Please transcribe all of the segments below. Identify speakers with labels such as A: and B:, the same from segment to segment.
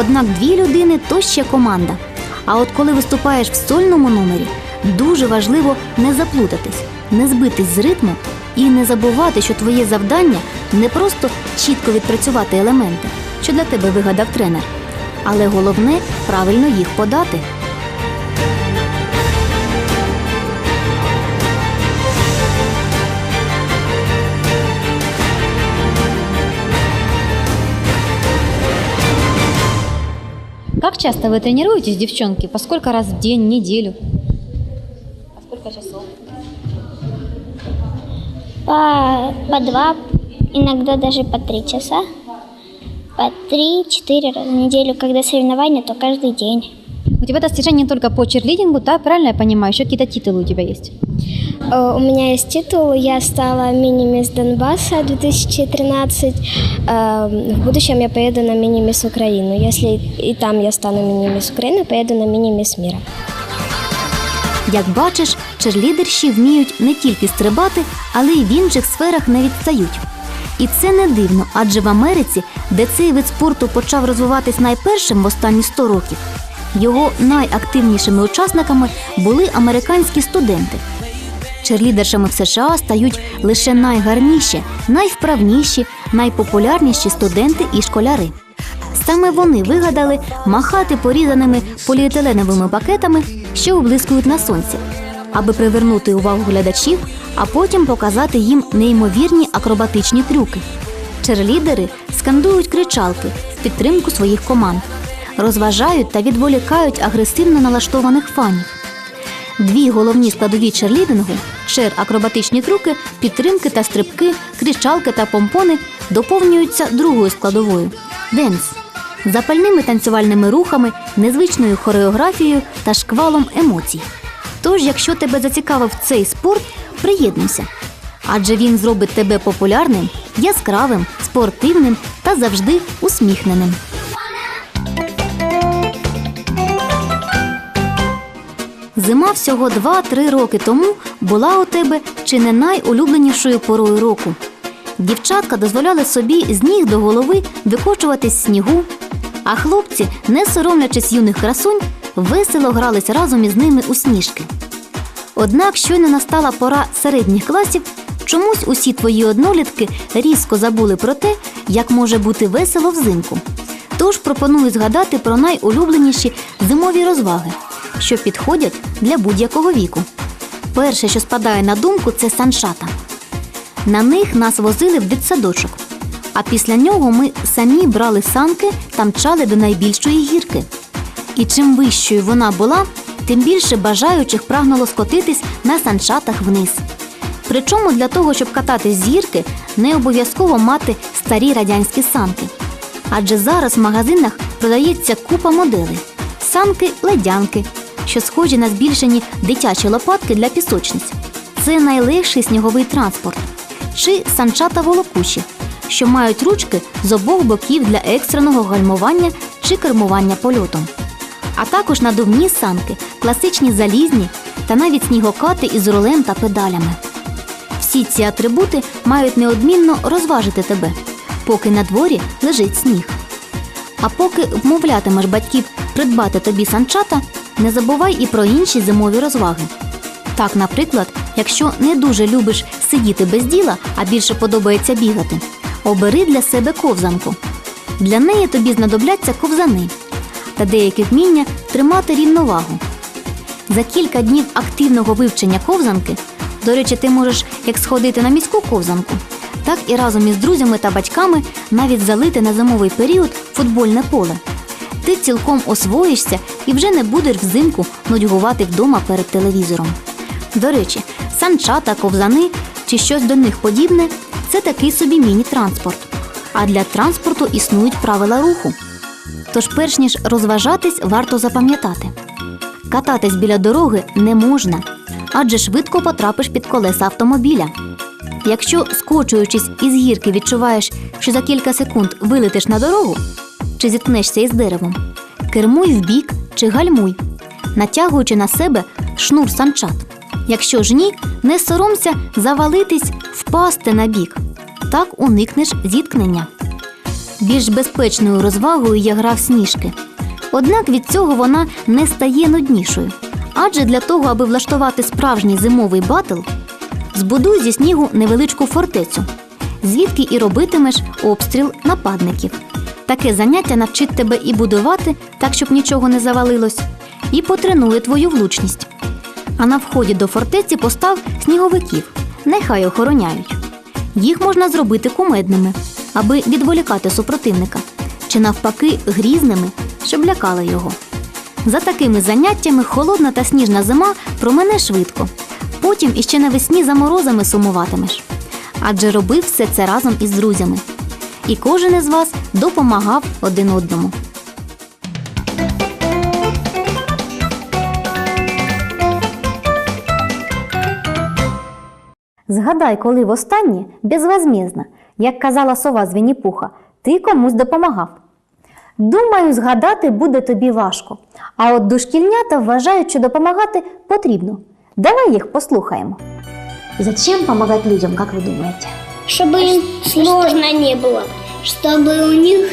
A: Однак дві людини то ще команда. А от коли виступаєш в сольному номері, дуже важливо не заплутатись, не збитись з ритму і не забувати, що твоє завдання не просто чітко відпрацювати елементи, що для тебе вигадав тренер, але головне правильно їх подати.
B: Часто вы тренируетесь, девчонки? По сколько раз в день, неделю? По сколько часов?
C: По, по два, иногда даже по три часа. По три-четыре раза в неделю. Когда соревнования, то каждый день.
B: У тебя достижения не только по черлидингу, да? Правильно я понимаю? Еще какие-то титулы у тебя есть?
C: Э, У меня есть титул. Я стала мини-мисс Донбасса 2013. Э, В будущем я поеду на мини-мисс Украину. Если и там я стану мини-мисс Украины, поеду на мини-мисс мира.
A: Як бачиш, черлідерші вміють не тільки стрибати, але й в інших сферах не відстають. І це не дивно, адже в Америці, де цей вид спорту почав розвиватись найпершим в останні 100 років, його найактивнішими учасниками були американські студенти. Черлідершами в США стають лише найгарніші, найвправніші, найпопулярніші студенти і школяри. Саме вони вигадали махати порізаними поліетиленовими пакетами, що облискують на сонці, аби привернути увагу глядачів, а потім показати їм неймовірні акробатичні трюки. Черлідери скандують кричалки в підтримку своїх команд, розважають та відволікають агресивно налаштованих фанів. Дві головні складові черлідингу чер акробатичні трюки, підтримки та стрибки, кричалки та помпони доповнюються другою складовою денс запальними танцювальними рухами, незвичною хореографією та шквалом емоцій. Тож, якщо тебе зацікавив цей спорт, приєднуйся, адже він зробить тебе популярним, яскравим, спортивним та завжди усміхненим. Зима всього 2-3 роки тому була у тебе чи не найулюбленішою порою року. Дівчатка дозволяли собі з ніг до голови викочуватись снігу, а хлопці, не соромлячись юних красунь, весело грались разом із ними у сніжки. Однак, щойно настала пора середніх класів, чомусь усі твої однолітки різко забули про те, як може бути весело взимку. Тож пропоную згадати про найулюбленіші зимові розваги, що підходять для будь-якого віку. Перше, що спадає на думку, це саншата. На них нас возили в дитсадочок. А після нього ми самі брали санки та мчали до найбільшої гірки. І чим вищою вона була, тим більше бажаючих прагнуло скотитись на санчатах вниз. Причому для того, щоб кататись з гірки, не обов'язково мати старі радянські санки. Адже зараз в магазинах продається купа моделей: санки ледянки, що схожі на збільшені дитячі лопатки для пісочниць. Це найлегший сніговий транспорт. Чи санчата волокуші, що мають ручки з обох боків для екстреного гальмування чи кермування польотом. А також надувні санки, класичні залізні та навіть снігокати із рулем та педалями. Всі ці атрибути мають неодмінно розважити тебе, поки на дворі лежить сніг. А поки вмовлятимеш батьків придбати тобі санчата, не забувай і про інші зимові розваги. Так, наприклад, якщо не дуже любиш сидіти без діла, а більше подобається бігати, обери для себе ковзанку. Для неї тобі знадобляться ковзани та деякі вміння тримати рівновагу. За кілька днів активного вивчення ковзанки, до речі, ти можеш як сходити на міську ковзанку, так і разом із друзями та батьками навіть залити на зимовий період футбольне поле. Ти цілком освоїшся і вже не будеш взимку нудьгувати вдома перед телевізором. До речі, санчата, ковзани чи щось до них подібне це такий собі міні-транспорт. А для транспорту існують правила руху. Тож, перш ніж розважатись, варто запам'ятати: кататись біля дороги не можна, адже швидко потрапиш під колеса автомобіля. Якщо, скочуючись із гірки, відчуваєш, що за кілька секунд вилетиш на дорогу чи зіткнешся із деревом, кермуй вбік чи гальмуй, натягуючи на себе шнур санчат. Якщо ж ні, не соромся завалитись, впасти на бік. Так уникнеш зіткнення. Більш безпечною розвагою є гра в сніжки. Однак від цього вона не стає нуднішою. Адже для того, аби влаштувати справжній зимовий батл, збудуй зі снігу невеличку фортецю, звідки і робитимеш обстріл нападників. Таке заняття навчить тебе і будувати, так щоб нічого не завалилось, і потренує твою влучність. А на вході до фортеці постав сніговиків, нехай охороняють. Їх можна зробити кумедними, аби відволікати супротивника, чи навпаки грізними, щоб лякали його. За такими заняттями холодна та сніжна зима промине швидко. Потім іще навесні за морозами сумуватимеш. Адже робив все це разом із друзями. І кожен із вас допомагав один одному. Згадай, коли востаннє безвозмізно, як казала сова з Вінні-Пуха, ти комусь допомагав. Думаю, згадати буде тобі важко. А от дошкільнята вважають, що допомагати потрібно. Давай їх послухаємо. Зачем допомагати людям, як ви думаєте?
C: Чтобы им сложно не было. Чтобы у них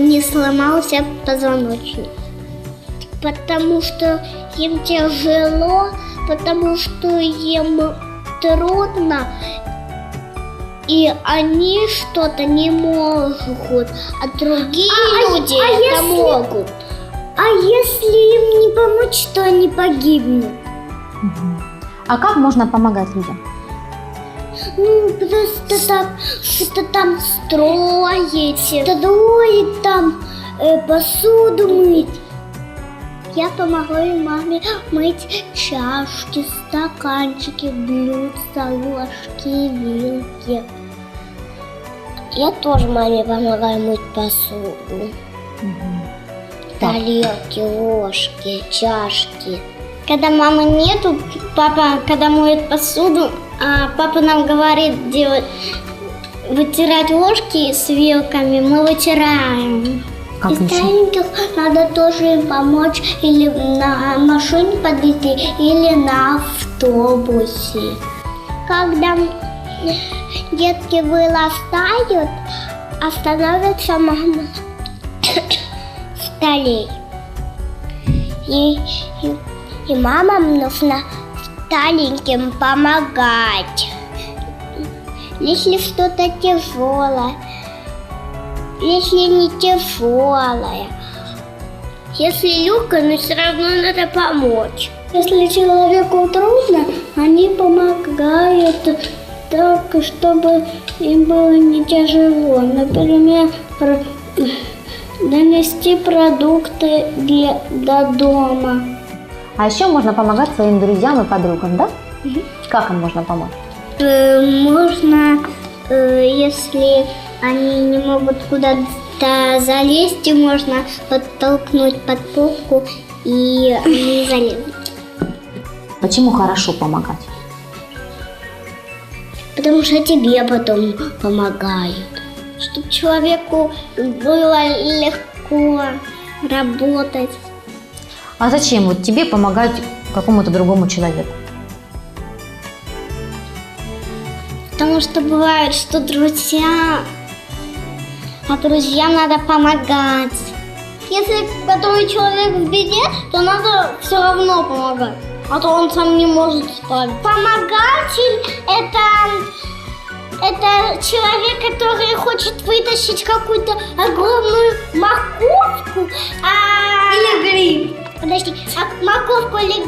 C: не сломался позвоночник. Потому что им тяжело, потому что им трудно, и они что-то не могут, а другие люди это могут. А если им не помочь, то они погибнут.
A: А як можна допомагати людям?
C: Ну, просто так, что-то там строить, строить там, э, посуду мыть. Я помогаю маме мыть чашки, стаканчики, блюдца, ложки, вилки. Я тоже маме помогаю мыть посуду. Тарелки, ложки, чашки. Когда мамы нету, папа, когда моет посуду, а папа нам говорит делать, вытирать ложки с вилками, мы вытираем.
A: Как
C: Из стареньких надо тоже им помочь или на машине подвезти, или на автобусе. Когда детки вырастают, остановится мама столей. И, и, и мамам нужно стареньким помогать. Если что-то тяжелое, если не тяжелое. Если легкое, но все равно надо помочь. Если человеку трудно, они помогают так, чтобы им было не тяжело. Например, про- донести продукты для, до дома.
A: А еще можно помогать своим друзьям и подругам, да? Как им можно помочь?
C: Э, Можно, э, если они не могут куда-то залезть, можно подтолкнуть под полку, и они залезут.
A: Почему хорошо помогать?
C: Потому что тебе потом помогают. Чтобы человеку было легко работать.
A: А зачем вот тебе помогать какому-то другому человеку?
C: Потому что бывает, что друзья, а друзьям надо помогать. Если готовый человек в беде, то надо все равно помогать. А то он сам не может справиться. Помогатель это, это человек, который хочет вытащить какую-то огромную морковку. А... Или или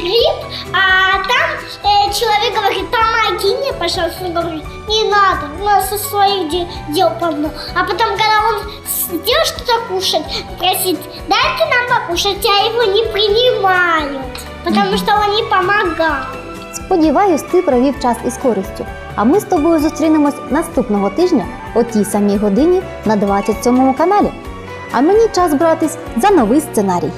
C: а там э, человек говорит, помоги мне, пожалуйста, Он говорит, не надо, у нас со своих де- дел полно. А потом, когда он сделал что-то кушать, просит, дайте нам покушать, а его не принимают, потому что он не помогал.
A: Сподіваюсь, ти провів час із користю. А ми з тобою зустрінемось наступного тижня о тій самій годині на 27 каналі. А мені час братись за новий сценарій.